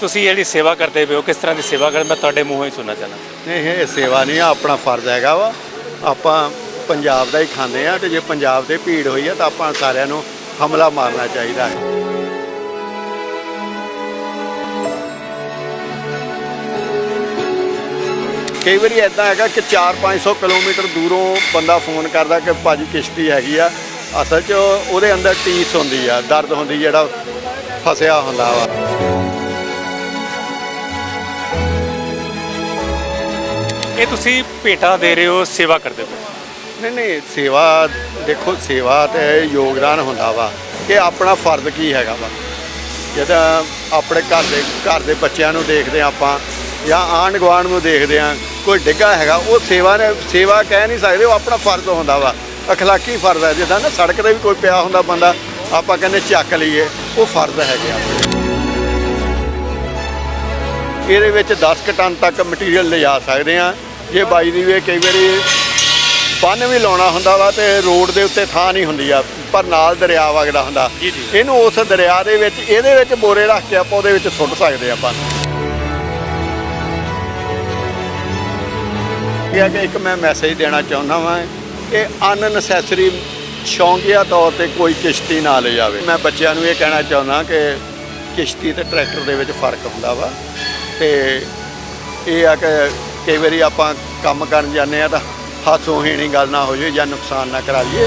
ਤੁਸੀਂ ਜਿਹੜੀ ਸੇਵਾ ਕਰਦੇ ਪਏ ਹੋ, ਕਿਸ ਤਰ੍ਹਾਂ ਦੀ ਸੇਵਾ ਕਰ, ਮੈਂ ਤੁਹਾਡੇ ਮੂੰਹੋਂ ਹੀ ਸੁਣਨਾ ਚਾਹਨਾ ਨਹੀਂ, ਇਹ ਸੇਵਾ ਨਹੀਂ ਆ, ਆਪਣਾ ਫਰਜ਼ ਹੈਗਾ ਵਾ। ਆਪਾਂ ਪੰਜਾਬ ਦਾ ਹੀ ਖਾਂਦੇ ਆ, ਤੇ ਜੇ ਪੰਜਾਬ ਤੇ ਭੀੜ ਹੋਈ ਆ, ਤਾਂ ਆਪਾਂ ਸਾਰਿਆਂ ਨੂੰ ਹਮਲਾ ਮਾਰਨਾ ਚਾਹੀਦਾ ਹੈ। ਕਈ ਵਾਰੀ ਐਦਾਂ ਹੈਗਾ ਕਿ 4-500 ਕਿਲੋਮੀਟਰ ਦੂਰੋਂ ਬੰਦਾ ਫੋਨ ਕਰਦਾ ਕਿ ਭਾਜੀ ਕਿਸ਼ਤੀ ਹੈਗੀ ਆ। ਅਸਲ 'ਚ ਉਹਦੇ ਅੰਦਰ ਟੀਸ ਹੁੰਦੀ ਆ, ਦਰਦ ਹੁੰਦੀ ਜਿਹੜਾ ਫਸਿਆ ਹੁੰਦਾ ਵਾ। ਇਹ ਤੁਸੀਂ ਭੇਟਾ ਦੇ ਰਹੇ ਹੋ, ਸੇਵਾ ਕਰਦੇ ਹੋ। ਨਹੀਂ ਨਹੀਂ, ਸੇਵਾ, ਦੇਖੋ, ਸੇਵਾ ਤੇ ਯੋਗਦਾਨ ਹੁੰਦਾ ਵਾ। ਕਿ ਆਪਣਾ ਫਰਜ਼ ਕੀ ਹੈਗਾ ਵਾ? ਜਦੋਂ ਆਪਣੇ ਘਰ ਦੇ ਘਰ ਦੇ ਬੱਚਿਆਂ ਨੂੰ ਦੇਖਦੇ ਹਾਂ ਆਪਾਂ, ਜਾਂ ਆਂਢ ਗੁਆਂਢ ਨੂੰ ਦੇਖਦੇ ਆ ਕੋਈ ਡਿੱਗਾ ਹੈਗਾ, ਉਹ ਸੇਵਾ ਨੇ, ਸੇਵਾ ਕਹਿ ਨਹੀਂ ਸਕਦੇ, ਉਹ ਆਪਣਾ ਫਰਜ਼ ਹੁੰਦਾ ਵਾ। ਅਖਲਾਕੀ ਫਰਜ਼ ਹੈ, ਜਿੱਦਾਂ ਨਾ ਸੜਕ ਤੇ ਵੀ ਕੋਈ ਪਿਆ ਹੁੰਦਾ ਬੰਦਾ, ਆਪਾਂ ਕਹਿੰਦੇ ਚੱਕ ਲਈਏ, ਉਹ ਫਰਜ਼ ਹੈਗੇ ਆ। ਇਹਦੇ ਵਿੱਚ 10 ਕੁ ਟਨ ਤੱਕ ਮਟੀਰੀਅਲ ਲਿਜਾ ਸਕਦੇ ਆ ਜੇ ਬਾਈ ਦੀ ਵੇ ਕਈ ਵਾਰੀ ਬੰਨ ਵੀ ਲਾਉਣਾ ਹੁੰਦਾ ਵਾ ਤੇ ਰੋਡ ਦੇ ਉੱਤੇ ਥਾਂ ਨਹੀਂ ਹੁੰਦੀ ਆ ਪਰ ਨਾਲ ਦਰਿਆ ਵਗਦਾ ਹੁੰਦਾ। ਜੀ, ਜੀ। ਇਹਨੂੰ ਉਸ ਦਰਿਆ ਦੇ ਵਿੱਚ ਇਹਦੇ ਵਿੱਚ ਬੋਰੇ ਰੱਖ ਕੇ ਆਪਾਂ ਉਹਦੇ ਵਿੱਚ ਸੁੱਟ ਸਕਦੇ ਆਪਾਂ। ਇਹ ਕਿ ਇੱਕ ਮੈਂ ਮੈਸੇਜ ਦੇਣਾ ਚਾਹੁੰਦਾ ਵਾਂ ਕਿ ਅਨਨੈਸੈਸਰੀ ਸ਼ੌਂਕੀਆ ਤੌਰ ਤੇ ਕੋਈ ਕਿਸ਼ਤੀ ਨਾ ਲੈ ਜਾਵੇ। ਮੈਂ ਬੱਚਿਆਂ ਨੂੰ ਇਹ ਕਹਿਣਾ ਚਾਹੁੰਦਾ ਕਿ ਕਿਸ਼ਤੀ ਤੇ ਟਰੈਕਟਰ ਦੇ ਵਿੱਚ ਫ਼ਰਕ ਹੁੰਦਾ ਵਾ ਤੇ ਇਹ ਆ ਕਿ ਕਈ ਵਾਰੀ ਆਪਾਂ ਕੰਮ ਕਰਨ ਜਾਂਦੇ ਆ ਤਾਂ ਹਾਸੋ ਹੀਣੀ ਗੱਲ ਨਾ ਹੋ ਜਾਵੇ ਜਾਂ ਨੁਕਸਾਨ ਨਾ ਕਰਾ ਲਈਏ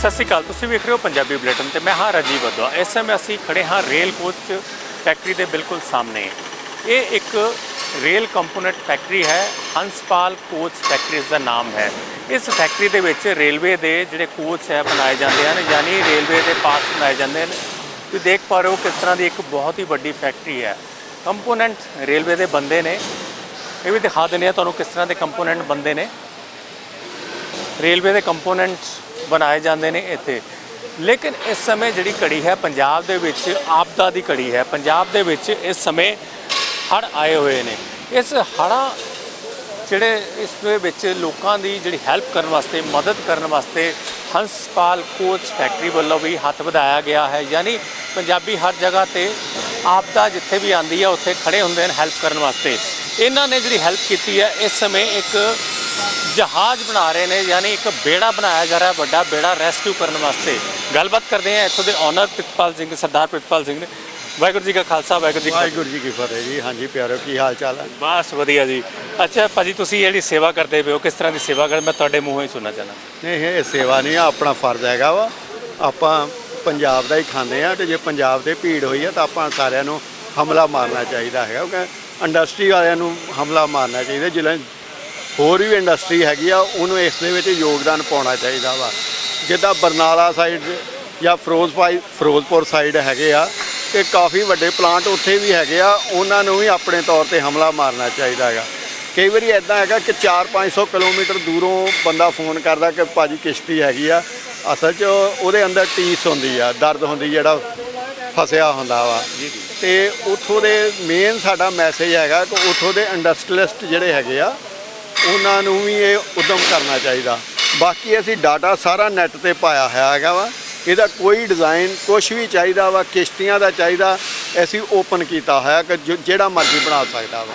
ਸਤਿ ਸ਼੍ਰੀ ਅਕਾਲ, ਤੁਸੀਂ ਵੇਖ ਰਹੇ ਹੋ ਪੰਜਾਬੀ ਬੁਲੇਟਿਨ ਤੇ ਮੈਂ ਹਾਂ ਰਾਜੀਵ ਬਦਵਾ ਇਸ ਸਮੇਂ ਅਸੀਂ ਖੜੇ ਹਾਂ ਰੇਲ ਕੋਚ ਫੈਕਟਰੀ ਦੇ ਬਿਲਕੁਲ ਸਾਹਮਣੇ। ਇਹ ਇੱਕ ਰੇਲ ਕੰਪੋਨੈਂਟ ਫੈਕਟਰੀ ਹੈ, ਹੰਸਪਾਲ ਕੋਚ ਫੈਕਟਰੀ ਇਸ ਦਾ ਨਾਮ ਹੈ। ਇਸ ਫੈਕਟਰੀ ਦੇ ਵਿੱਚ ਰੇਲਵੇ ਦੇ ਜਿਹੜੇ ਕੋਚ ਹੈ, ਬਣਾਏ ਜਾਂਦੇ ਹਨ, ਯਾਨੀ ਰੇਲਵੇ ਦੇ ਪਾਰਟਸ ਬਣਾਏ ਜਾਂਦੇ ਹਨ। ਤੁਸੀਂ ਦੇਖ ਪਾ ਰਹੇ ਹੋ ਕਿਸ ਤਰ੍ਹਾਂ ਦੀ ਇੱਕ ਬਹੁਤ ਹੀ ਵੱਡੀ ਫੈਕਟਰੀ ਹੈ। ਕੰਪੋਨੈਂਟ ਰੇਲਵੇ ਦੇ ਬੰਦੇ ਨੇ। ਇਹ ਵੀ ਦਿਖਾ ਦਿੰਦੇ ਆ ਤੁਹਾਨੂੰ ਕਿਸ ਤਰ੍ਹਾਂ ਦੇ ਕੰਪੋਨੈਂਟ ਬੰਦੇ ਨੇ। ਰੇਲਵੇ ਦੇ ਕੰਪੋਨੈਂਟਸ ਬਣਾਏ ਜਾਂਦੇ ਨੇ ਇੱਥੇ। ਲੇਕਿਨ ਇਸ ਸਮੇਂ ਜਿਹੜੀ ਘੜੀ ਹੈ, ਪੰਜਾਬ ਦੇ ਵਿੱਚ ਆਪਦਾ ਦੀ ਘੜੀ ਹੈ। ਪੰਜਾਬ ਦੇ ਵਿੱਚ ਇਸ ਸਮੇਂ ਹੜ੍ਹ ਆਏ ਹੋਏ ਨੇ। ਇਸ ਹੜ੍ਹਾਂ ਜਿਹੜੇ ਇਸ ਦੇ ਵਿੱਚ ਲੋਕਾਂ ਦੀ ਜਿਹੜੀ ਹੈਲਪ ਕਰਨ ਵਾਸਤੇ, ਮਦਦ ਕਰਨ ਵਾਸਤੇ ਹੰਸਪਾਲ ਕੋਚ ਫੈਕਟਰੀ ਵੱਲੋਂ ਵੀ ਹੱਥ ਵਧਾਇਆ ਗਿਆ ਹੈ। ਯਾਨੀ ਪੰਜਾਬੀ ਹਰ ਜਗ੍ਹਾ ਤੇ ਆਪਦਾ ਜਿੱਥੇ ਵੀ ਆਂਦੀ ਹੈ ਉੱਥੇ ਖੜੇ ਹੁੰਦੇ ਨੇ ਹੈਲਪ ਕਰਨ ਵਾਸਤੇ। ਇਹਨਾਂ ਨੇ ਜਿਹੜੀ ਹੈਲਪ ਕੀਤੀ ਹੈ, ਇਸ ਸਮੇਂ ਇੱਕ ਜਹਾਜ਼ ਬਣਾ ਰਹੇ ਨੇ, ਯਾਨੀ ਇੱਕ ਬੇੜਾ ਬਣਾਇਆ ਜਾ ਰਿਹਾ, ਵੱਡਾ ਬੇੜਾ ਰੈਸਕਿਊ ਕਰਨ ਵਾਸਤੇ। ਗੱਲਬਾਤ ਕਰਦੇ ਹਾਂ ਇੱਥੋਂ ਦੇ ਓਨਰ ਪ੍ਰਿਤਪਾਲ ਸਿੰਘ, ਸਰਦਾਰ ਪ੍ਰਿਤਪਾਲ ਸਿੰਘ ਨੇ। ਵਾਹਿਗੁਰੂ ਜੀ ਕਾ ਖਾਲਸਾ ਵਾਹਿਗੁਰੂ ਜੀ ਕੀ ਫਤਿਹ। ਵਾਹਿਗੁਰੂ ਜੀ ਕੀ ਫਤਿਹ ਜੀ। ਹਾਂਜੀ ਪਿਆਰਿਓ ਕੀ ਹਾਲ ਚਾਲ ਹੈ ਬਸ ਵਧੀਆ ਜੀ। ਅੱਛਾ ਭਾਜੀ ਤੁਸੀਂ ਜਿਹੜੀ ਸੇਵਾ ਕਰਦੇ ਪਏ ਹੋ ਕਿਸ ਤਰ੍ਹਾਂ ਦੀ ਸੇਵਾ ਕਰ ਮੈਂ ਤੁਹਾਡੇ ਮੂੰਹੋਂ ਹੀ ਸੁਣਨਾ ਚਾਹਨਾ ਨਹੀਂ ਇਹ ਸੇਵਾ ਨਹੀਂ ਆ ਆਪਣਾ ਫਰਜ਼ ਹੈਗਾ ਵਾ। ਆਪਾਂ ਪੰਜਾਬ ਦਾ ਹੀ ਖਾਂਦੇ ਆ ਤੇ ਜੇ ਪੰਜਾਬ ਤੇ ਭੀੜ ਹੋਈ ਆ ਤਾਂ ਆਪਾਂ ਸਾਰਿਆਂ ਨੂੰ ਹਮਲਾ ਮਾਰਨਾ ਚਾਹੀਦਾ ਹੈਗਾ ਕਿਉਂਕਿ ਇੰਡਸਟਰੀ ਵਾਲਿਆਂ ਨੂੰ ਹਮਲਾ ਮਾਰਨਾ ਚਾਹੀਦਾ। ਜਿਹੜਾ ਹੋਰ ਵੀ ਇੰਡਸਟਰੀ ਹੈਗੀ ਆ ਉਹਨੂੰ ਇਸ ਦੇ ਵਿੱਚ ਯੋਗਦਾਨ ਪਾਉਣਾ ਚਾਹੀਦਾ ਵਾ। ਜਿੱਦਾਂ ਬਰਨਾਲਾ ਸਾਈਡ ਜਾਂ ਫਿਰੋਜ਼ਪਾਈ ਫਿਰੋਜ਼ਪੁਰ ਸਾਈਡ ਹੈਗੇ ਆ ਤੇ ਕਾਫੀ ਵੱਡੇ ਪਲਾਂਟ ਉੱਥੇ ਵੀ ਹੈਗੇ ਆ ਉਹਨਾਂ ਨੂੰ ਵੀ ਆਪਣੇ ਤੌਰ ਤੇ ਹਮਲਾ ਮਾਰਨਾ ਚਾਹੀਦਾ ਹੈਗਾ। ਕਈ ਵਾਰੀ ਐਦਾਂ ਹੈਗਾ ਕਿ 4-500 ਕਿਲੋਮੀਟਰ ਦੂਰੋਂ ਬੰਦਾ ਫੋਨ ਕਰਦਾ ਕਿ ਭਾਜੀ ਕਿਸ਼ਤੀ ਹੈਗੀ ਆ ਅਸਲ 'ਚ ਉਹਦੇ ਅੰਦਰ ਟੀਸ ਹੁੰਦੀ ਆ ਦਰਦ ਹੁੰਦੀ ਜਿਹੜਾ ਫਸਿਆ ਹੁੰਦਾ ਵਾ। ਤੇ ਉਥੋਂ ਦੇ ਮੇਨ ਸਾਡਾ ਮੈਸੇਜ ਹੈਗਾ ਕਿ ਉਥੋਂ ਦੇ ਇੰਡਸਟਰੀਲਿਸਟ ਜਿਹੜੇ ਹੈਗੇ ਆ ਉਹਨਾਂ ਨੂੰ ਵੀ ਇਹ ਉਦਮ ਕਰਨਾ ਚਾਹੀਦਾ। ਬਾਕੀ ਅਸੀਂ ਡਾਟਾ ਸਾਰਾ ਨੈੱਟ ਤੇ ਪਾਇਆ ਹੋਇਆ ਹੈਗਾ ਵਾ। ਇਹਦਾ ਕੋਈ ਡਿਜ਼ਾਈਨ ਕੁਝ ਵੀ ਚਾਹੀਦਾ ਵਾ ਕਿਸ਼ਤੀਆਂ ਦਾ ਚਾਹੀਦਾ ਅਸੀਂ ਓਪਨ ਕੀਤਾ ਹੋਇਆ ਕਿ ਜੋ- ਜਿਹੜਾ ਮਰਜ਼ੀ ਬਣਾ ਸਕਦਾ ਵਾ।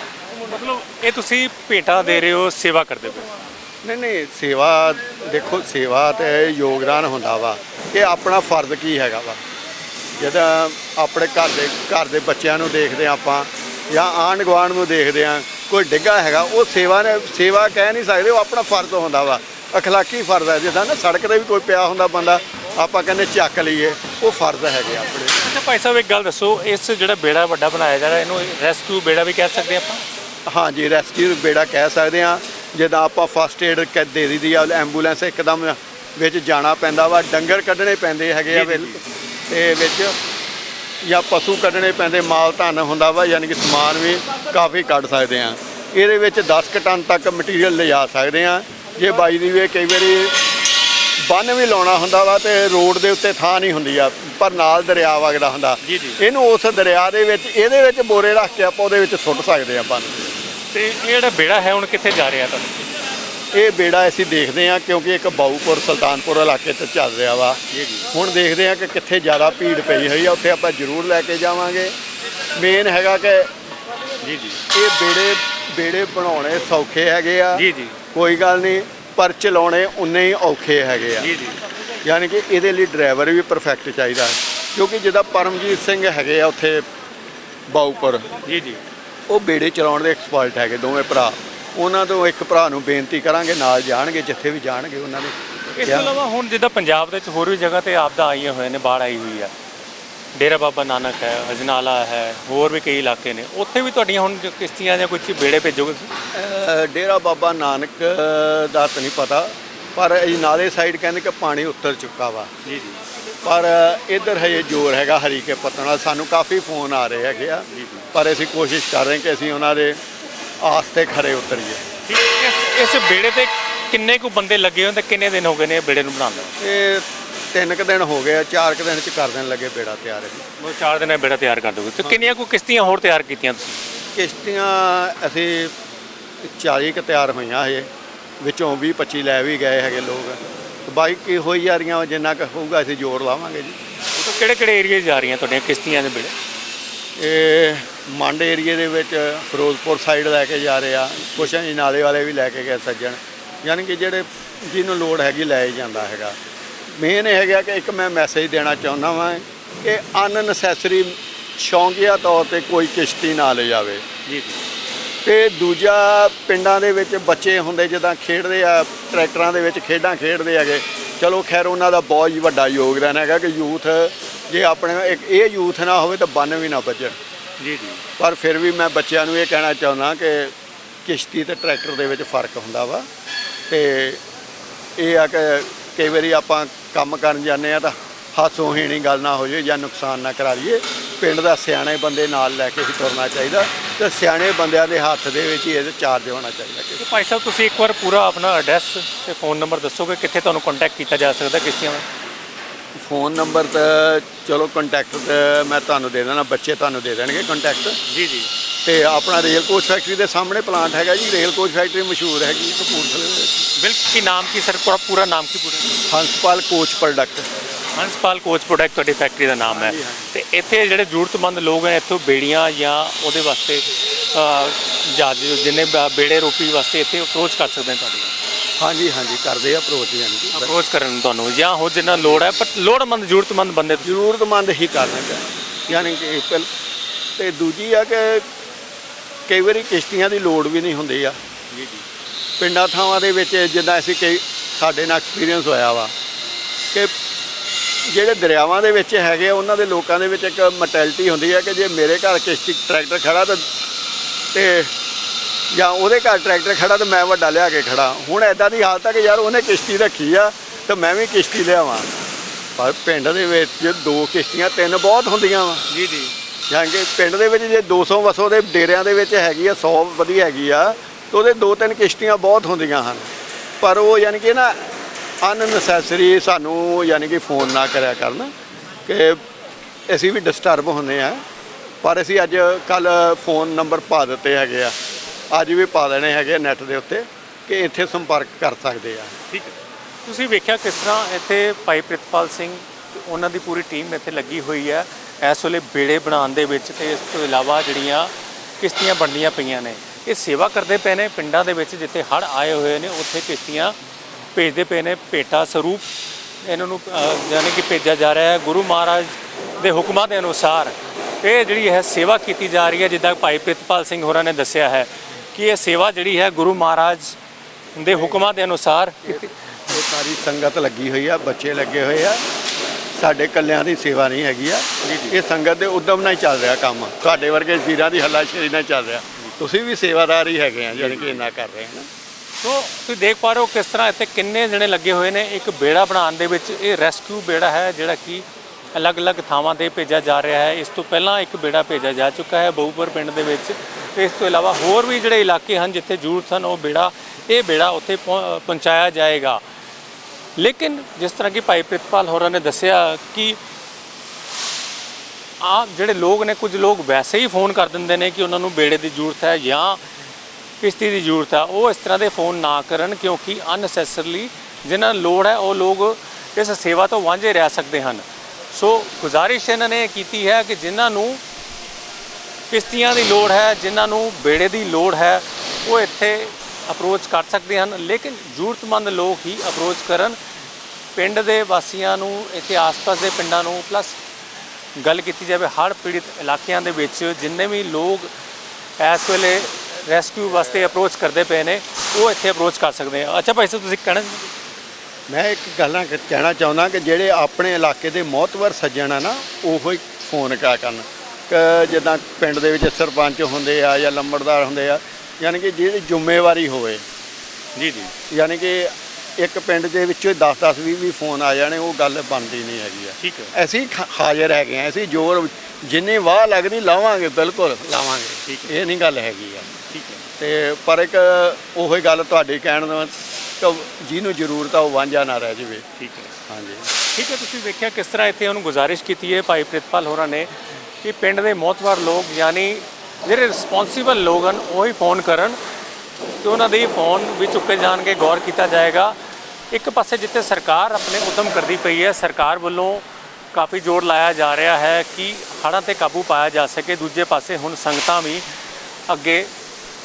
ਮਤਲਬ ਇਹ ਤੁਸੀਂ ਭੇਟਾ ਦੇ ਰਹੇ ਹੋ ਸੇਵਾ ਕਰਦੇ ਹੋ। ਨਹੀਂ ਨਹੀਂ ਸੇਵਾ ਦੇਖੋ ਸੇਵਾ ਤੇ ਯੋਗਦਾਨ ਹੁੰਦਾ ਵਾ। ਕਿ ਆਪਣਾ ਫਰਜ਼ ਕੀ ਹੈਗਾ ਵਾ? ਜਦੋਂ ਆਪਣੇ ਘਰ ਦੇ ਘਰ ਦੇ ਬੱਚਿਆਂ ਨੂੰ ਦੇਖਦੇ ਹਾਂ ਆਪਾਂ ਜਾਂ ਆਂਢ ਗੁਆਂਢ ਨੂੰ ਦੇਖਦੇ ਆ ਕੋਈ ਡਿੱਗਾ ਹੈਗਾ ਉਹ ਸੇਵਾ ਨੇ ਸੇਵਾ ਕਹਿ ਨਹੀਂ ਸਕਦੇ ਉਹ ਆਪਣਾ ਫਰਜ਼ ਹੁੰਦਾ ਵਾ। ਅਖਲਾਕੀ ਫਰਜ਼ ਹੈ ਜਿੱਦਾਂ ਨਾ ਸੜਕ ਤੇ ਵੀ ਕੋਈ ਪਿਆ ਹੁੰਦਾ ਬੰਦਾ ਆਪਾਂ ਕਹਿੰਦੇ ਚੱਕ ਲਈਏ ਉਹ ਫਰਜ਼ ਹੈਗੇ ਆਪਣੇ। ਅੱਛਾ ਭਾਈ ਸਾਹਿਬ ਇੱਕ ਗੱਲ ਦੱਸੋ ਇਸ ਜਿਹੜਾ ਬੇੜਾ ਵੱਡਾ ਬਣਾਇਆ ਜਾ ਰਿਹਾ ਇਹਨੂੰ ਰੈਸਕਿਊ ਬੇੜਾ ਵੀ ਕਹਿ ਸਕਦੇ ਆਪਾਂ? ਹਾਂਜੀ ਰੈਸਕਿਊ ਬੇੜਾ ਕਹਿ ਸਕਦੇ ਆ ਜਿੱਦਾਂ ਆਪਾਂ ਫਸਟ ਏਡ ਦੇ ਦਈਦੀ ਆ ਐਂਬੂਲੈਂਸ ਇੱਕਦਮ ਵਿੱਚ ਜਾਣਾ ਪੈਂਦਾ ਵਾ ਡੰਗਰ ਕੱਢਣੇ ਪੈਂਦੇ ਹੈਗੇ ਆ ਤੇ ਵਿੱਚ ਜਾਂ ਪਸ਼ੂ ਕੱਢਣੇ ਪੈਂਦੇ ਮਾਲ ਧਨ ਹੁੰਦਾ ਵਾ ਯਾਨੀ ਕਿ ਸਮਾਨ ਵੀ ਕਾਫੀ ਕੱਢ ਸਕਦੇ ਆ ਇਹਦੇ ਵਿੱਚ 10 ਕੁ ਟਨ ਤੱਕ ਮਟੀਰੀਅਲ ਲਿਜਾ ਸਕਦੇ ਆ ਜੇ ਬਾਈ ਦੀ ਵੇ ਕਈ ਵਾਰੀ ਬੰਨ ਵੀ ਲਾਉਣਾ ਹੁੰਦਾ ਵਾ ਤੇ ਰੋਡ ਦੇ ਉੱਤੇ ਥਾਂ ਨਹੀਂ ਹੁੰਦੀ ਆ ਪਰ ਨਾਲ ਦਰਿਆ ਵਗਦਾ ਹੁੰਦਾ। ਇਹਨੂੰ ਉਸ ਦਰਿਆ ਦੇ ਵਿੱਚ ਇਹਦੇ ਵਿੱਚ ਬੋਰੇ ਰੱਖ ਕੇ ਆਪਾਂ ਉਹਦੇ ਵਿੱਚ ਸੁੱਟ ਸਕਦੇ ਆ ਬੰਨ। ਤੇ ਇਹ ਜਿਹੜਾ ਬੇੜਾ ਹੈ ਹੁਣ ਕਿੱਥੇ ਜਾ ਰਿਹਾ ਤੁਹਾਨੂੰ? ਇਹ ਬੇੜਾ ਅਸੀਂ ਦੇਖਦੇ ਹਾਂ ਕਿਉਂਕਿ ਇੱਕ ਬਾਊਪੁਰ ਸੁਲਤਾਨਪੁਰ ਇਲਾਕੇ ਤੇ ਚੱਲ ਰਿਹਾ ਵਾ। ਹੁਣ ਦੇਖਦੇ ਹਾਂ ਕਿ ਕਿੱਥੇ ਜ਼ਿਆਦਾ ਭੀੜ ਪਈ ਹੋਈ ਆ ਉੱਥੇ ਆਪਾਂ ਜ਼ਰੂਰ ਲੈ ਕੇ ਜਾਵਾਂਗੇ। ਮੇਨ ਹੈਗਾ ਕਿ ਜੀ ਜੀ। ਇਹ ਬੇੜੇ ਬੇੜੇ ਬਣਾਉਣੇ ਸੌਖੇ ਹੈਗੇ ਆ। ਜੀ ਜੀ। ਕੋਈ ਗੱਲ ਨਹੀਂ। ਪਰ ਚਲਾਉਣੇ ਉਨੇ ਹੀ ਔਖੇ ਹੈਗੇ ਆ। ਜੀ ਜੀ। ਯਾਨੀ ਕਿ ਇਹਦੇ ਲਈ ਡਰਾਈਵਰ ਵੀ ਪਰਫੈਕਟ ਚਾਹੀਦਾ ਹੈ। ਕਿਉਂਕਿ ਜਿੱਦਾਂ ਪਰਮਜੀਤ ਸਿੰਘ ਹੈਗੇ ਆ ਉੱਥੇ ਬਾਊਪੁਰ। ਜੀ ਜੀ। ਉਹ ਬੇੜੇ ਚਲਾਉਣ ਦੇ ਐਕਸਪਰਟ ਹੈਗੇ ਦੋਵੇਂ ਭਰਾ। ਉਹਨਾਂ ਤੋਂ ਇੱਕ ਭਰਾ ਨੂੰ ਬੇਨਤੀ ਕਰਾਂਗੇ ਨਾਲ ਜਾਣਗੇ ਜਿੱਥੇ ਵੀ ਜਾਣਗੇ ਉਹਨਾਂ ਨੇ। ਇਸ ਤੋਂ ਇਲਾਵਾ ਹੁਣ ਜਿੱਦਾਂ ਪੰਜਾਬ ਦੇ ਵਿੱਚ ਹੋਰ ਵੀ ਜਗ੍ਹਾ ਤੇ ਆਪਦਾ ਆਈਆਂ ਹੋਏ ਨੇ ਬਾੜ ਆਈ ਹੋਈ ਆ। ਡੇਰਾ ਬਾਬਾ ਨਾਨਕ ਹੈ ਅਜਨਾਲਾ ਹੈ ਹੋਰ ਵੀ ਕਈ ਇਲਾਕੇ ਨੇ। ਉੱਥੇ ਵੀ ਤੁਹਾਡੀਆਂ ਹੁਣ ਜੋ ਕਿਸ਼ਤੀਆਂ ਜਾਂ ਕੁਝ ਬੇੜੇ ਭੇਜੋਗੇ? ਅਹ ਡੇਰਾ ਬਾਬਾ ਨਾਨਕ ਦਾ ਤਾਂ ਨਹੀਂ ਪਤਾ ਪਰ ਇਹ ਨਾਲੇ ਸਾਈਡ ਕਹਿੰਦੇ ਕਿ ਪਾਣੀ ਉੱਤਰ ਚੁੱਕਾ ਵਾ। ਜੀ ਜੀ। ਪਰ ਇੱਧਰ ਹਜੇ ਜ਼ੋਰ ਹੈਗਾ ਹਰੀਕੇ ਪੱਤਣ ਸਾਨੂੰ ਕਾਫੀ ਫੋਨ ਆ ਰਹੇ ਹੈਗੇ ਆ ਪਰ ਅਸੀਂ ਕੋਸ਼ਿਸ਼ ਕਰ ਰਹੇ ਕਿ ਅਸੀਂ ਉਹਨਾਂ ਦੇ ਆਸ ਤੇ ਖਰੇ ਉਤਰੀਏ। ਇਸ ਇਸ ਬੇੜੇ ਤੇ ਕਿੰਨੇ ਕੁ ਬੰਦੇ ਲੱਗੇ ਹੋਏ ਤੇ ਕਿੰਨੇ ਦਿਨ ਹੋ ਗਏ ਨੇ ਇਹ ਬੇੜੇ ਨੂੰ ਬਣਾਉਂਦੇ ਇਹ ਤਿੰਨ ਕੁ ਦਿਨ ਹੋ ਗਏ ਆ ਚਾਰ ਕੁ ਦਿਨ ਚ ਕਰ ਦੇਣ ਲੱਗੇ ਬੇੜਾ ਤਿਆਰ ਹੈ ਉਹ ਚਾਰ ਦਿਨਾਂ 'ਚ ਬੇੜਾ ਤਿਆਰ ਕਰ ਦੋਗੇ। ਤੇ ਕਿੰਨੀਆਂ ਕੁ ਕਿਸ਼ਤੀਆਂ ਹੋਰ ਤਿਆਰ ਕੀਤੀਆਂ ਤੁਸੀਂ? ਕਿਸ਼ਤੀਆਂ ਅਸੀਂ 40 ਕੁ ਤਿਆਰ ਹੋਈਆਂ ਹਜੇ ਵਿੱਚੋਂ 20 25 ਲੈ ਵੀ ਗਏ ਹੈਗੇ ਲੋਕ। ਬਾਈਕ ਕੀ ਹੋਈ ਜਾ ਰਹੀਆਂ ਵਾ, ਜਿੰਨਾ ਕੁ ਹੋਊਗਾ ਅਸੀਂ ਜ਼ੋਰ ਲਾਵਾਂਗੇ ਜੀ। ਉਹ ਤੋਂ ਕਿਹੜੇ ਕਿਹੜੇ ਏਰੀਏ ਜਾ ਰਹੀਆਂ ਤੁਹਾਡੀਆਂ ਕਿਸ਼ਤੀਆਂ ਦੇ ਬੇੜੇ? ਇਹ ਮੰਡ ਏਰੀਏ ਦੇ ਵਿੱਚ ਫਿਰੋਜ਼ਪੁਰ ਸਾਈਡ ਲੈ ਕੇ ਜਾ ਰਹੇ ਆ ਕੁਛ ਜੀ ਨਾਲੇ ਵਾਲੇ ਵੀ ਲੈ ਕੇ ਗਏ ਸੱਜਣ। ਯਾਨੀ ਕਿ ਜਿਹੜੇ ਜਿਹਨੂੰ ਲੋੜ ਹੈਗੀ ਲੈ ਹੀ ਜਾਂਦਾ ਹੈਗਾ। ਮੇਨ ਇਹ ਹੈਗਾ ਕਿ ਇੱਕ ਮੈਂ ਮੈਸੇਜ ਦੇਣਾ ਚਾਹੁੰਦਾ ਵਾਂ ਕਿ ਅਨਨੈਸੈਸਰੀ ਸ਼ੌਂਕੀਆ ਤੌਰ ਤੇ ਕੋਈ ਕਿਸ਼ਤੀ ਨਾ ਲੈ ਜਾਵੇ। ਜੀ। ਤੇ ਦੂਜਾ ਪਿੰਡਾਂ ਦੇ ਵਿੱਚ ਬੱਚੇ ਹੁੰਦੇ ਜਿੱਦਾਂ ਖੇਡਦੇ ਆ ਟਰੈਕਟਰਾਂ ਦੇ ਵਿੱਚ ਖੇਡਾਂ ਖੇਡਦੇ ਹੈਗੇ। ਚਲੋ ਖੈਰ ਉਹਨਾਂ ਦਾ ਬਹੁਤ ਹੀ ਵੱਡਾ ਯੋਗਦਾਨ ਹੈਗਾ ਕਿ ਯੂਥ ਜੇ ਆਪਣੇ ਇੱਕ ਇਹ ਯੂਥ ਨਾ ਹੋਵੇ ਤਾਂ ਬੰਨ ਵੀ ਨਾ ਬਚਣ ਜੀ ਜੀ। ਪਰ ਫਿਰ ਵੀ ਮੈਂ ਬੱਚਿਆਂ ਨੂੰ ਇਹ ਕਹਿਣਾ ਚਾਹੁੰਦਾ ਕਿ ਕਿਸ਼ਤੀ ਤੇ ਟਰੈਕਟਰ ਦੇ ਵਿੱਚ ਫ਼ਰਕ ਹੁੰਦਾ ਵਾ। ਤੇ ਇਹ ਆ ਕਿ ਕਈ ਵਾਰੀ ਆਪਾਂ ਕੰਮ ਕਰਨ ਜਾਂਦੇ ਆ ਤਾਂ ਹਾਸੋ ਹੀਣੀ ਗੱਲ ਨਾ ਹੋ ਜਾਏ ਜਾਂ ਨੁਕਸਾਨ ਨਾ ਕਰਾ ਲਈਏ ਪਿੰਡ ਦਾ ਸਿਆਣੇ ਬੰਦੇ ਨਾਲ ਲੈ ਕੇ ਹੀ ਤੁਰਨਾ ਚਾਹੀਦਾ ਤੇ ਸਿਆਣੇ ਬੰਦਿਆਂ ਦੇ ਹੱਥ ਦੇ ਵਿੱਚ ਹੀ ਇਹ ਚਾਰਜ ਹੋਣਾ ਚਾਹੀਦਾ ਕਿ ਤੇ ਭਾਈ ਸਾਹਿਬ ਤੁਸੀਂ ਇੱਕ ਵਾਰ ਪੂਰਾ ਆਪਣਾ ਐਡਰੈਸ ਤੇ ਫੋਨ ਨੰਬਰ ਦੱਸੋਗੇ ਕਿੱਥੇ ਤੁਹਾਨੂੰ ਕੰਟੈਕਟ ਕੀਤਾ ਜਾ ਸਕਦਾ ਕਿਸ਼ਤੀਆਂ ਦਾ ਫੋਨ ਨੰਬਰ ਤਾਂ ਚਲੋ ਕੰਟੈਕਟ ਮੈਂ ਤੁਹਾਨੂੰ ਦੇ ਦੇਣਾ ਬੱਚੇ ਤੁਹਾਨੂੰ ਦੇ ਦੇਣਗੇ ਕੰਟੈਕਟ ਜੀ ਜੀ। ਤੇ ਆਪਣਾ ਰੇਲ ਕੋਚ ਫੈਕਟਰੀ ਦੇ ਸਾਹਮਣੇ ਪਲਾਂਟ ਹੈਗਾ ਜੀ ਰੇਲ ਕੋਚ ਫੈਕਟਰੀ ਮਸ਼ਹੂਰ ਹੈਗੀ ਕਪੂਰਥਲੇ ਦੇ ਵਿੱਚ। ਬਿਲਕੁਲ ਕੀ ਨਾਮ ਕੀ ਸਰ ਪੂਰਾ ਪੂਰਾ ਨਾਮ ਕੀ ਪੂਰਾ? Hanspal coach product Hanspal coach product ਤੁਹਾਡੀ ਫੈਕਟਰੀ ਦਾ ਨਾਮ ਹੈ। ਤੇ ਇੱਥੇ ਜਿਹੜੇ ਜ਼ਰੂਰਤਮੰਦ ਲੋਕ ਨੇ ਇੱਥੋਂ ਬੇੜੀਆਂ ਜਾਂ ਉਹਦੇ ਵਾਸਤੇ ਜਹਾਜ਼ ਜਿੰਨੇ ਬ- ਬੇੜੇ ਰੋਪੀ ਵਾਸਤੇ ਇੱਥੇ ਅਪਰੋਚ ਕਰ ਸਕਦੇ ਨੇ ਤੁਹਾਡੇ? ਹਾਂਜੀ ਹਾਂਜੀ ਕਰਦੇ ਆ ਅਪਰੋਚ ਯਾਨੀ ਕਿ ਅਪਰੋਚ ਕਰਨ ਨੂੰ ਤੁਹਾਨੂੰ ਜਾਂ ਹੋਰ ਜਿੰਨਾ ਲੋੜ ਹੈ ਪਰ ਲੋੜਮੰਦ ਜ਼ਰੂਰਤਮੰਦ ਬੰਦੇ ਜ਼ਰੂਰਤਮੰਦ ਹੀ ਕਰਨਾ ਚਾਹੀਦਾ। ਯਾਨੀ ਕਿ ਪਹਿਲ- ਤੇ ਦੂਜੀ ਆ ਕਿ ਕਈ ਵਾਰੀ ਕਿਸ਼ਤੀਆਂ ਦੀ ਲੋੜ ਵੀ ਨਹੀਂ ਹੁੰਦੀ ਆ। ਜੀ ਜੀ। ਪਿੰਡਾਂ ਥਾਵਾਂ ਦੇ ਵਿੱਚ ਜਿੱਦਾਂ ਅਸੀਂ ਕਈ ਸਾਡੇ ਨਾਲ ਐਕਸਪੀਰੀਅੰਸ ਹੋਇਆ ਵਾ ਕਿ ਜਿਹੜੇ ਦਰਿਆਵਾਂ ਦੇ ਵਿੱਚ ਹੈਗੇ ਆ ਉਹਨਾਂ ਦੇ ਲੋਕਾਂ ਦੇ ਵਿੱਚ ਇੱਕ ਮੈਂਟੈਲਿਟੀ ਹੁੰਦੀ ਹੈ ਕਿ ਜੇ ਮੇਰੇ ਘਰ ਕਿਸ਼ਤੀ ਟਰੈਕਟਰ ਖੜਾ ਤਾਂ ਤੇ ਜਾਂ ਉਹਦੇ ਘਰ ਟਰੈਕਟਰ ਖੜਾ ਤਾਂ ਮੈਂ ਵੱਡਾ ਲਿਆ ਕੇ ਖੜਾ। ਹੁਣ ਐਦਾਂ ਦੀ ਹਾਲਤ ਹੈ ਕਿ ਯਾਰ ਉਹਨੇ ਕਿਸ਼ਤੀ ਰੱਖੀ ਆ ਤਾਂ ਮੈਂ ਵੀ ਕਿਸ਼ਤੀ ਲਿਆਵਾਂ। ਪਰ ਪਿੰਡ ਦੇ ਵਿੱਚ ਦੋ ਕਿਸ਼ਤੀਆਂ ਤਿੰਨ ਬਹੁਤ ਹੁੰਦੀਆਂ ਵਾ। ਜੀ ਜੀ। ਯਾਨੀ ਕਿ ਪਿੰਡ ਦੇ ਵਿੱਚ ਜੇ 200 ਵਸੋਂ ਦੇ ਡੇਰਿਆਂ ਦੇ ਵਿੱਚ ਹੈਗੀ ਆ 100 ਵਧੀਆ ਹੈਗੀ ਆ, ਤਾਂ ਉਹਦੇ ਦੋ ਤਿੰਨ ਕਿਸ਼ਤੀਆਂ ਬਹੁਤ ਹੁੰਦੀਆਂ ਹਨ। ਪਰ ਉਹ ਯਾਨੀ ਕਿ ਨਾ ਅਨਨੈਸੈਸਰੀ ਸਾਨੂੰ ਯਾਨੀ ਕਿ ਫੋਨ ਨਾ ਕਰਿਆ ਕਰਨ ਕਿ ਅਸੀਂ ਵੀ ਡਿਸਟਰਬ ਹੁੰਦੇ ਆ। ਪਰ ਅਸੀਂ ਅੱਜ ਕੱਲ ਫੋਨ ਨੰਬਰ ਪਾ ਦਿੱਤੇ ਹੈਗੇ ਆ। ਅੱਜ ਵੀ ਪਾ ਦੇਣੇ ਹੈਗੇ ਨੈਟ ਦੇ ਉੱਤੇ ਕਿ ਇੱਥੇ ਸੰਪਰਕ ਕਰ ਸਕਦੇ ਆ। ਠੀਕ ਹੈ। ਤੁਸੀਂ ਵੇਖਿਆ ਕਿਸ ਤਰ੍ਹਾਂ ਇੱਥੇ ਭਾਈ ਪ੍ਰਿਤਪਾਲ ਸਿੰਘ ਉਹਨਾਂ ਦੀ ਪੂਰੀ ਟੀਮ ਇੱਥੇ ਲੱਗੀ ਹੋਈ ਹੈ। ਇਸ ਵੇਲੇ ਬੇੜੇ ਬਣਾਉਣ ਦੇ ਵਿੱਚ ਤੇ ਇਸ ਤੋਂ ਇਲਾਵਾ ਜਿਹੜੀਆਂ ਕਿਸ਼ਤੀਆਂ ਬਣਦੀਆਂ ਪਈਆਂ ਨੇ। ਇਹ ਸੇਵਾ ਕਰਦੇ ਪਏ ਨੇ ਪਿੰਡਾਂ ਦੇ ਵਿੱਚ ਜਿੱਥੇ ਹੜ੍ਹ ਆਏ ਹੋਏ ਨੇ ਉੱਥੇ ਕਿਸ਼ਤੀਆਂ ਭੇਜਦੇ ਪਏ ਨੇ। ਭੇਟਾ ਸਰੂਪ ਇਹਨਾਂ ਨੂੰ ਅ, ਯਾਨੀ ਕਿ ਭੇਜਿਆ ਜਾ ਰਿਹਾ ਹੈ। ਗੁਰੂ ਮਹਾਰਾਜ ਦੇ ਹੁਕਮਾਂ ਦੇ ਅਨੁਸਾਰ ਇਹ ਜਿਹੜੀ ਹੈ ਸੇਵਾ ਕੀਤੀ ਜਾ ਰਹੀ ਹੈ ਜਿੱਦਾਂ ਭਾਈ ਪ੍ਰਿਤਪਾਲ ਸਿੰਘ ਹੋਰਾਂ ਨੇ ਦੱਸਿਆ ਹੈ ਕਿ ਇਹ ਸੇਵਾ ਜਿਹੜੀ ਹੈ ਗੁਰੂ ਮਹਾਰਾਜ ਦੇ ਹੁਕਮਾਂ ਦੇ ਅਨੁਸਾਰ ਇਹ ਸਾਰੀ ਸੰਗਤ ਲੱਗੀ ਹੋਈ ਆ ਬੱਚੇ ਲੱਗੇ ਹੋਏ ਆ। ਸਾਡੇ ਕੱਲਿਆਂ ਦੀ ਸੇਵਾ ਨਹੀਂ ਹੈਗੀ ਆ। ਇਹ ਸੰਗਤ ਦੇ ਉਦਮ ਨਾਲ ਹੀ ਚੱਲ ਰਿਹਾ ਕੰਮ। ਤੁਹਾਡੇ ਵਰਗੇ ਵੀਰਾਂ ਦੀ ਹੱਲਾਸ਼ੇਰੀ ਨਾਲ ਚੱਲ ਰਿਹਾ। ਤੁਸੀਂ ਵੀ ਸੇਵਾਦਾਰ ਹੀ ਹੈਗੇ ਆ ਜਾਣੀ ਕਿ ਇੰਨਾ ਕਰ ਰਹੇ ਹਨ ਸੋ ਤੁਸੀਂ ਦੇਖ ਪਾ ਰਹੇ ਹੋ ਕਿਸ ਤਰ੍ਹਾਂ ਇੱਥੇ ਕਿੰਨੇ ਜਣੇ ਲੱਗੇ ਹੋਏ ਨੇ। ਇੱਕ ਬੇੜਾ ਬਣਾਉਣ ਦੇ ਵਿੱਚ ਇਹ ਰੈਸਕਿਊ ਬੇੜਾ ਹੈ ਜਿਹੜਾ ਕਿ ਅਲੱਗ-ਅਲੱਗ ਥਾਵਾਂ ਤੇ ਭੇਜਿਆ ਜਾ ਰਿਹਾ ਹੈ। ਇਸ ਤੋਂ ਪਹਿਲਾਂ ਇੱਕ ਬੇੜਾ ਭੇਜਿਆ ਜਾ ਚੁੱਕਾ ਹੈ ਬਹੁਪੁਰ ਪਿੰਡ ਦੇ ਵਿੱਚ। ਤੇ ਇਸ ਤੋਂ ਇਲਾਵਾ ਹੋਰ ਵੀ ਜਿਹੜੇ ਇਲਾਕੇ ਹਨ ਜਿੱਥੇ ਜ਼ਰੂਰਤ ਹਨ ਉਹ ਬੇੜਾ ਇਹ ਬੇੜਾ ਉੱਥੇ ਪਹੁੰ- ਪਹੁੰਚਾਇਆ ਜਾਏਗਾ। ਲੇਕਿਨ ਜਿਸ ਤਰ੍ਹਾਂ ਕਿ ਭਾਈ ਪ੍ਰਿਤਪਾਲ ਹੋਰਾਂ ਨੇ ਦੱਸਿਆ ਕਿ ਆ ਜਿਹੜੇ ਲੋਕ ਨੇ, ਕੁਝ ਲੋਕ ਵੈਸੇ ਹੀ ਫੋਨ ਕਰ ਦਿੰਦੇ ਨੇ ਕਿ ਉਹਨਾਂ ਨੂੰ ਬੇੜੇ ਦੀ ਜ਼ਰੂਰਤ ਹੈ ਜਾਂ ਕਿਸ਼ਤੀ ਦੀ ਜ਼ਰੂਰਤ ਹੈ। ਉਹ ਇਸ ਤਰ੍ਹਾਂ ਦੇ ਫੋਨ ਨਾ ਕਰਨ ਕਿਉਂਕਿ ਅਨਨੈਸੈਸਰਲੀ ਜਿਨ੍ਹਾਂ ਨੂੰ ਲੋੜ ਹੈ, ਉਹ ਲੋਕ ਇਸ ਸੇਵਾ ਤੋਂ ਵਾਂਝੇ ਰਹਿ ਸਕਦੇ ਹਨ। ਸੋ ਗੁਜ਼ਾਰਿਸ਼ ਇਹਨਾਂ ਨੇ ਕੀਤੀ ਹੈ ਕਿ ਜਿਨ੍ਹਾਂ ਨੂੰ ਕਿਸ਼ਤੀਆਂ ਦੀ ਲੋੜ ਹੈ, ਜਿਨ੍ਹਾਂ ਨੂੰ ਬੇੜੇ ਦੀ ਲੋੜ ਹੈ, ਉਹ ਇੱਥੇ ਅਪਰੋਚ ਕਰ ਸਕਦੇ ਹਨ, ਲੇਕਿਨ ਜ਼ਰੂਰਤਮੰਦ ਲੋਕ ਹੀ ਅਪਰੋਚ ਕਰਨ। ਪਿੰਡ ਦੇ ਵਾਸੀਆਂ ਨੂੰ, ਇੱਥੇ ਆਸ-ਪਾਸ ਦੇ ਪਿੰਡਾਂ ਨੂੰ ਪਲੱਸ ਗੱਲ ਕੀਤੀ ਜਾਵੇ ਹੜ੍ਹ ਪੀੜਿਤ ਇਲਾਕਿਆਂ ਦੇ ਵਿੱਚ, ਜਿੰਨੇ ਵੀ ਲੋਕ ਇਸ ਵੇਲੇ ਰੈਸਕਿਊ ਵਾਸਤੇ ਅਪਰੋਚ ਕਰਦੇ ਪਏ ਨੇ, ਉਹ ਇੱਥੇ ਅਪਰੋਚ ਕਰ ਸਕਦੇ ਆ। ਅੱਛਾ ਭਾਈ ਸਾਹਿਬ, ਤੁਸੀਂ ਕਹਿਣਾ ਮੈਂ ਇੱਕ ਗੱਲਾਂ ਕ- ਕਹਿਣਾ ਚਾਹੁੰਦਾ ਕਿ ਜਿਹੜੇ ਆਪਣੇ ਇਲਾਕੇ ਦੇ ਮੋਹਤਵਰ ਸੱਜਣ ਆ ਨਾ, ਉਹੋ ਹੀ ਫੋਨ ਕਰਾ ਕਰਨ। ਜਿੱਦਾਂ ਪਿੰਡ ਦੇ ਵਿੱਚ ਸਰਪੰਚ ਹੁੰਦੇ ਆ ਜਾਂ ਲੰਬੜਦਾਰ ਹੁੰਦੇ ਆ ਯਾਨੀ ਕਿ ਜਿਹਦੀ ਜ਼ਿੰਮੇਵਾਰੀ ਹੋਵੇ। ਜੀ ਜੀ। ਯਾਨੀ ਕਿ ਇੱਕ ਪਿੰਡ ਦੇ ਵਿੱਚੋਂ 10 10 20 20 ਫੋਨ ਆ ਜਾਣੇ ਉਹ ਗੱਲ ਬਣਦੀ ਨਹੀਂ ਹੈਗੀ ਆ। ਠੀਕ ਹੈ। ਅਸੀਂ ਖ- ਹਾਜ਼ਰ ਹੈਗੇ ਆ ਅਸੀਂ ਜੋਰ ਜਿੰਨੀ ਵਾਹ ਲੱਗਦੀ ਲਾਵਾਂਗੇ ਬਿਲਕੁਲ ਲਾਵਾਂਗੇ। ਠੀਕ ਇਹ ਨਹੀਂ ਗੱਲ ਹੈਗੀ ਆ। ਠੀਕ ਹੈ। ਤੇ ਪਰ ਇੱਕ ਉਹੋ ਹੀ ਗੱਲ ਤੁਹਾਡੀ ਕਹਿਣ ਦਾ ਕਿ ਜਿਹਨੂੰ ਜ਼ਰੂਰਤ ਆ ਉਹ ਵਾਂਝਾ ਨਾ ਰਹਿ ਜਾਵੇ। ਠੀਕ ਹੈ। ਹਾਂਜੀ। ਠੀਕ ਹੈ ਤੁਸੀਂ ਵੇਖਿਆ ਕਿਸ ਤਰ੍ਹਾਂ ਇੱਥੇ ਉਹਨੂੰ ਗੁਜ਼ਾਰਿਸ਼ ਕੀਤੀ ਹੈ ਭਾਈ ਪ੍ਰਿਤਪਾਲ ਹੋਰਾਂ ਨੇ ਕਿ ਪਿੰਡ ਦੇ ਮੋਤਵਾਰ ਲੋਕ ਯਾਨੀ ਜਿਹੜੇ ਰਿਸਪੌਂਸੀਬਲ ਲੋਕ ਹਨ, ਉਹ ਹੀ ਫੋਨ ਕਰਨ ਤੇ ਉਹਨਾਂ ਦੇ ਫੋਨ ਵੀ ਚੁੱਕੇ ਜਾਣਗੇ, ਗੌਰ ਕੀਤਾ ਜਾਏਗਾ। ਇੱਕ ਪਾਸੇ ਜਿੱਥੇ ਸਰਕਾਰ ਆਪਣੇ ਉਦਮ ਕਰਦੀ ਪਈ ਹੈ, ਸਰਕਾਰ ਵੱਲੋਂ ਕਾਫੀ ਜ਼ੋਰ ਲਾਇਆ ਜਾ ਰਿਹਾ ਹੈ ਕਿ ਹੜ੍ਹਾਂ ਤੇ ਕਾਬੂ ਪਾਇਆ ਜਾ ਸਕੇ। ਦੂਜੇ ਪਾਸੇ ਹੁਣ ਸੰਗਤਾਂ ਵੀ ਅੱਗੇ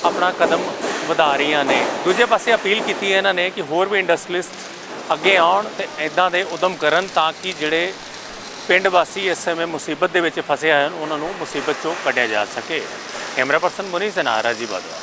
ਆਪਣਾ ਕਦਮ ਵਧਾ ਰਹੀਆਂ ਨੇ। ਦੂਜੇ ਪਾਸੇ ਅਪੀਲ ਕੀਤੀ ਹੈ ਇਹਨਾਂ ਨੇ ਕਿ ਹੋਰ ਵੀ ਇੰਡਸਟਰੀਲਿਸਟ ਅੱਗੇ ਆਉਣ ਤੇ ਇਦਾਂ ਦੇ ਉਦਮ ਕਰਨ ਤਾਂ ਕਿ ਜਿਹੜੇ ਪਿੰਡ ਵਾਸੀ ਇਸ ਸਮੇਂ ਮੁਸੀਬਤ ਦੇ ਵਿੱਚ ਫਸੇ ਹਨ, ਉਹਨਾਂ ਨੂੰ ਮੁਸੀਬਤ ਚੋਂ ਕੱਢਿਆ ਜਾ ਸਕੇ। ਕੈਮਰਾ ਪਰਸਨ ਮੁਨੀਸ ਦੇ ਨਾਲ ਰਾਜੀ ਬਾਦਵਾ